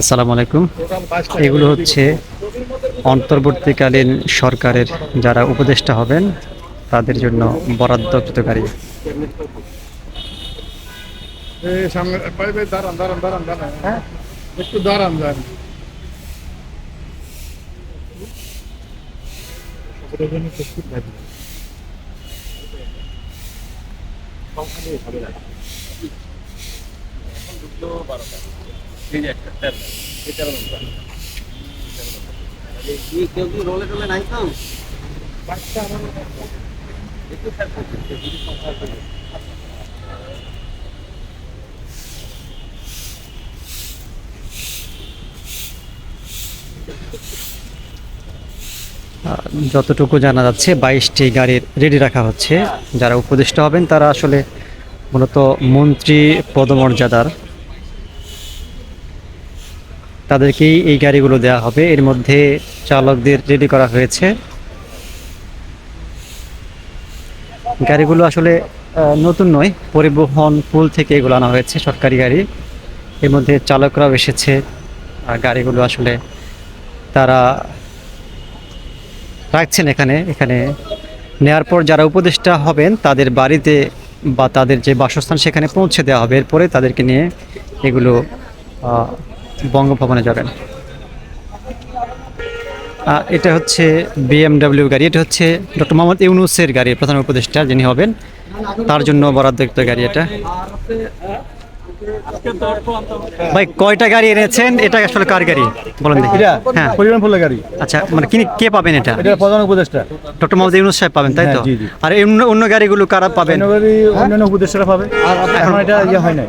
আসসালামু আলাইকুম। এগুলো হচ্ছে অন্তর্বর্তীকালীন সরকারের যারা উপদেষ্টা হবেন তাদের জন্য বরাদ্দকৃত গাড়ি যতটুকু জানা যাচ্ছে, বাইশটি গাড়ির রেডি রাখা হচ্ছে। যারা উপদেষ্টা হবেন, তারা আসলে মূলত মন্ত্রী পদমর্যাদার তাদেরকেই এই গাড়িগুলো দেওয়া হবে। এর মধ্যে চালকদের রেডি করা হয়েছে। গাড়িগুলো আসলে নতুন নয়, পরিবহন পুল থেকে এগুলো আনা হয়েছে, সরকারি গাড়ি। এর মধ্যে চালকরাও এসেছে আর গাড়িগুলো আসলে তারা রাখছেন এখানে। এখানে নেয়ার পর যারা উপদেষ্টা হবেন, তাদের বাড়িতে বা তাদের যে বাসস্থান সেখানে পৌঁছে দেওয়া হবে। এরপরে তাদেরকে নিয়ে এগুলো বঙ্গভবনে যাবেন। এটা হচ্ছে বিএমডাব্লিউ গাড়ি, এটা হচ্ছে ডক্টর মোহাম্মদ ইউনুসের গাড়ি, প্রধান উপদেষ্টা যিনি হবেন, তার জন্য বরাদ্দ গাড়ি এটা। ভাই কয়টা গাড়ি এনেছেন? এটা আসলে কার গাড়ি? বলেন দেখি। এটা হ্যাঁ। পরিবহন ফুলের গাড়ি। আচ্ছা মানে কিনে কে পাবেন এটা? এটা প্রধান উপদেষ্টা। ডক্টর মোহাম্মদ ইউনুস সাহেব পাবেন তাই তো? হ্যাঁ, জি। আর অন্য অন্য গাড়িগুলো কারা পাবেন? অন্যান্য উপদেষ্টারা পাবে। এখন এটা ইয়ে হয় নাই।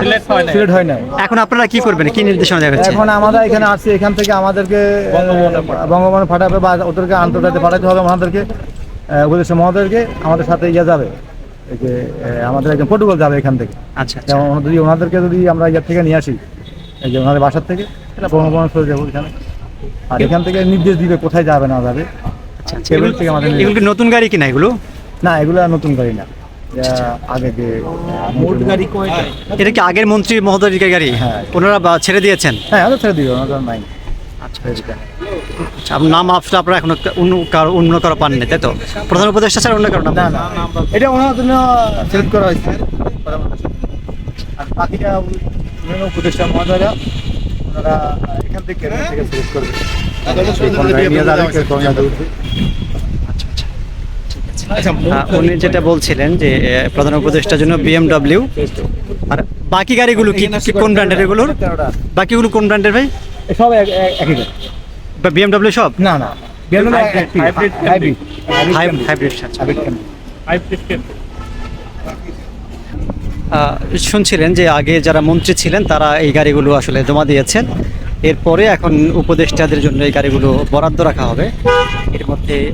সিলেক্ট হয় হয় নাই। এখন আপনারা কি করবেন? কি নির্দেশনা দেওয়া হচ্ছে? এখন আমরা এখানে আসছি এখান থেকে আমাদেরকে বঙ্গবন্ধু পাঠাবে। বা ওদেরকে আন্তর্জাতিক পাঠাতে হবে আমাদেরকে। উপদেষ্টা মহোদয়কে আমাদের সাথে ইয়ে যাবে। যে আমাদের একজন প্রোটোকল যাবে এখান থেকে। আচ্ছা আচ্ছা। যেমন যদি ওনাদেরকে যদি আমরা ইয়ার থেকে নিয়ে আসি এই যে ওনাদের বাসার থেকে এটা চলে যাব এখানে। আর এখান থেকে নির্দেশ দিবে কোথায় যাবে না যাবে। আচ্ছা আচ্ছা। থেকে আমাদের এগুলো কি নতুন গাড়ি কিনা এগুলো? না এগুলো আর নতুন গাড়ি না। আগে যে মোট গাড়ি কয়টা? এটা কি আগের মন্ত্রী মহোদয়ের গাড়ি? হ্যাঁ। ওনারা ছেড়ে দিয়েছেন? হ্যাঁ ছেড়ে দিবে ওনাদের নাই। আচ্ছা আচ্ছা আপনার নাম আসলে আপনারা এখনও অন্য কারও অন্য কারও পাননি তাই তো? প্রধান উপদেষ্টা ছাড়া অন্য কারও না না এটা ওনার জন্য সিলেক্ট করা হয়েছে। আর বাকিটা অন্যান্য উপদেষ্টা মহোদয়রা ওনারা এখান থেকে থেকে সিলেক্ট করবে কোনটায় নিয়ে যাবে, কে কোনটায় উঠবে। আহ, উনি যেটা বলছিলেন যে প্রধান উপদেষ্টার জন্য বিএমডব্লিউ আর বাকি গাড়িগুলো কি কোন ব্র্যান্ডের এগুলোর? বাকিগুলো কোন ব্র্যান্ডের ভাই? সব এক- এক- একই গাড়ি। বিএমডব্লিউ সব? না না। BMW একটি, হাইব্রিড হাইব্রিড হাইব্রিড শুনছিলেন যে আগে যারা মন্ত্রী ছিলেন তারা এই গাড়িগুলো আসলে জমা দিয়েছেন। এরপরে এখন উপদেষ্টাদের জন্য এই গাড়িগুলো বরাদ্দ রাখা হবে। এর মধ্যে